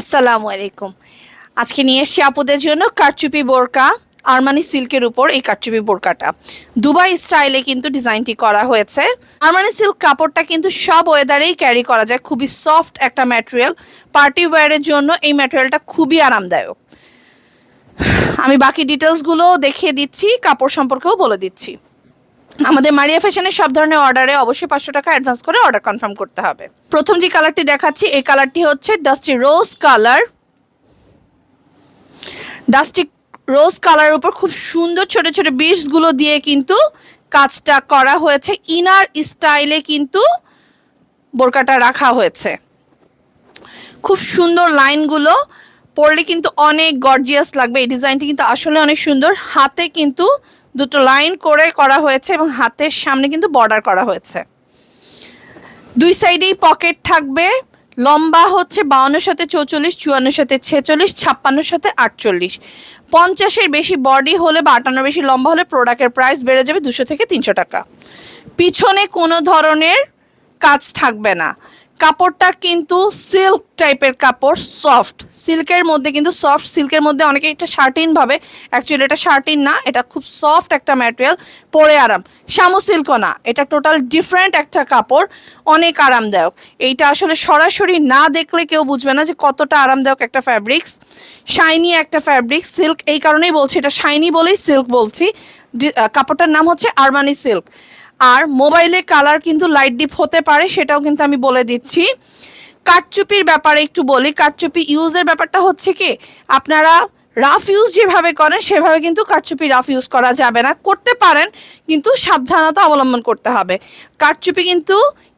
আসসালামু আলাইকুম। আজকে নিয়ে এসেছি আপুদের জন্য কারচুপি বোরকা, আরমানি সিল্কের উপর এই কারচুপি বোরকাটা। দুবাই স্টাইলে কিন্তু ডিজাইনটি করা হয়েছে। আরমানি সিল্ক কাপড়টা কিন্তু সব ওয়েদারেই ক্যারি করা যায়। খুবই সফট একটা ম্যাটেরিয়াল। পার্টি ওয়্যারের জন্য এই ম্যাটেরিয়ালটা খুবই আরামদায়ক। আমি বাকি ডিটেলসগুলো দেখিয়ে দিচ্ছি, কাপড় সম্পর্কেও বলে দিচ্ছি। আমাদের মারিয়া ফ্যাশনের সব ধরনের অর্ডারে অবশ্যই পাঁচশো টাকা অ্যাডভান্স করে অর্ডার কনফার্ম করতে হবে। প্রথম যে কালারটি দেখাচ্ছি, এই কালারটি হচ্ছে dusty rose colour dusty rose কালারের উপর খুব সুন্দর ছোট ছোট বিটসগুলো দিয়ে কিন্তু কাজটা করা হয়েছে। ইনার স্টাইলে কিন্তু বোরকাটা রাখা হয়েছে। খুব সুন্দর লাইনগুলো পরলে কিন্তু অনেক গর্জিয়াস লাগবে। এই ডিজাইনটি কিন্তু আসলে অনেক সুন্দর। হাতে কিন্তু দুটো লাইন করে করা হয়েছে এবং হাতের সামনে কিন্তু বর্ডার করা হয়েছে। দুই সাইডেই পকেট থাকবে। লম্বা হচ্ছে বাউন্নের সাথে চৌচল্লিশ, চুয়ান্নের সাথে ছেচল্লিশ, ছাপ্পান্নর সাথে আটচল্লিশ। পঞ্চাশের বেশি বডি হলে বা আটান্নর বেশি লম্বা হলে প্রোডাক্টের প্রাইস বেড়ে যাবে দুশো থেকে তিনশো টাকা। পিছনে কোনো ধরনের কাজ থাকবে না। কাপড়টা কিন্তু সিল্ক টাইপের কাপড় সফট সিল্কের মধ্যে কিন্তু সফট সিল্কের মধ্যে অনেকে এটা শার্টিন ভাবে। অ্যাকচুয়ালি এটা শার্টিন না, এটা খুব সফট একটা ম্যাটেরিয়াল পরে আরাম। শামু সিল্কও না, এটা টোটাল ডিফারেন্ট একটা কাপড়, অনেক আরামদায়ক। এইটা আসলে সরাসরি না দেখলে কেউ বুঝবে না যে কতটা আরামদায়ক একটা ফ্যাব্রিক্স শাইনি একটা ফ্যাব্রিক সিল্ক এই কারণেই বলছি, এটা শাইনি বলেই সিল্ক বলছি। কাপড়টার নাম হচ্ছে আরমানি সিল্ক আর মোবাইলে কালার কিন্তু লাইট ডিপ হতে পারে, সেটাও কিন্তু আমি বলে দিচ্ছি। কাটচুপির ব্যাপারে একটু বলি কাটচুপি ইউজের ব্যাপারটা হচ্ছে কি, আপনারা রাফ ইউজ যেভাবে করেন, সেভাবে কিন্তু কাঠচুপি রাফ ইউজ করা যাবে না। করতে পারেন, কিন্তু সাবধানতা অবলম্বন করতে হবে। কাঠচুপি কিন্তু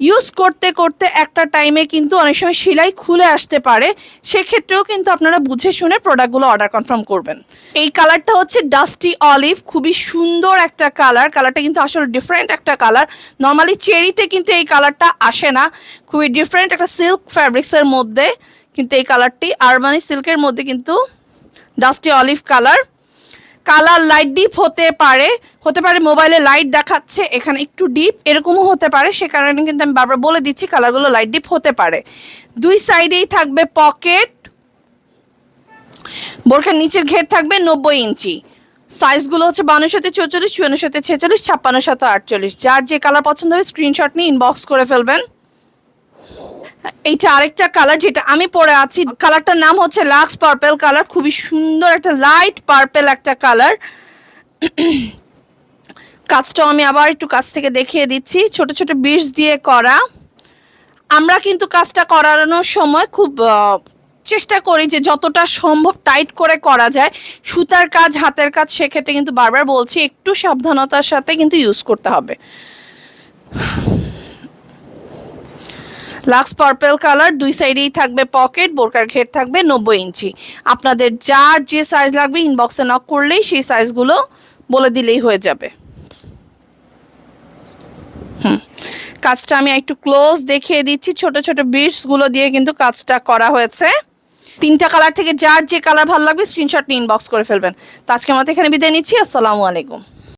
ইউজ করতে করতে একটা টাইমে কিন্তু অনেক সময় সেলাই খুলে আসতে পারে। সেক্ষেত্রেও কিন্তু আপনারা বুঝে শুনে প্রোডাক্টগুলো অর্ডার কনফার্ম করবেন। এই কালারটা হচ্ছে ডাস্টি অলিভ খুবই সুন্দর একটা কালার কালারটা কিন্তু আসলে ডিফারেন্ট একটা কালার নর্মালি চেরিতে কিন্তু এই কালারটা আসে না। খুবই ডিফারেন্ট একটা সিল্ক ফ্যাব্রিক্সের মধ্যে কিন্তু এই কালারটি আরবানি সিল্কের মধ্যে কিন্তু dusty olive colour colour light deep হতে পারে হতে পারে মোবাইলে লাইট দেখাচ্ছে, এখানে একটু ডিপ এরকমও হতে পারে, সে কারণে কিন্তু আমি বারবার বলে দিচ্ছি কালারগুলো লাইট ডিপ হতে পারে। দুই সাইডেই থাকবে পকেট বোরখার নিচের ঘের থাকবে নব্বই ইঞ্চি। সাইজগুলো হচ্ছে বাউনের সাথে চৌচল্লিশ চুয়ান্নের সাথে ছেচল্লিশ ছাপ্পান্নের সাথে আটচল্লিশ। যার যে কালার পছন্দ হবে স্ক্রিনশট নিয়ে ইনবক্স করে ফেলবেন। এইটা আরেকটা কালার যেটা আমি পরে আছি। কালারটার নাম হচ্ছে লাক্স পার্পেল কালার খুবই সুন্দর একটা লাইট পার্পেল একটা কালার কাজটাও আমি আবার একটু কাছ থেকে দেখিয়ে দিচ্ছি। ছোট ছোট বিষ দিয়ে করা। আমরা কিন্তু কাজটা করানোর সময় খুব চেষ্টা করি যে যতটা সম্ভব টাইট করে করা যায়। সুতার কাজ, হাতের কাজ, সেক্ষেত্রে কিন্তু বারবার বলছি, একটু সাবধানতার সাথে কিন্তু ইউজ করতে হবে। লাক্স পার্পেল কালার দুই সাইডেই থাকবে পকেট বোরকার ঘের থাকবে নব্বই ইঞ্চি। আপনাদের যার যে সাইজ লাগবে ইনবক্সে নক করলেই সেই সাইজগুলো বলে দিলেই হয়ে যাবে। হুম। কাজটা আমি একটু ক্লোজ দেখিয়ে দিচ্ছি। ছোট ছোট বিটসগুলো দিয়ে কিন্তু কাজটা করা হয়েছে। তিনটা কালার থেকে যার যে কালার ভালো লাগবে স্ক্রিনশট নিয়ে ইনবক্স করে ফেলবেন। তো আজকে আমাদের এখানে বিদায় নিচ্ছি। আসসালামু আলাইকুম।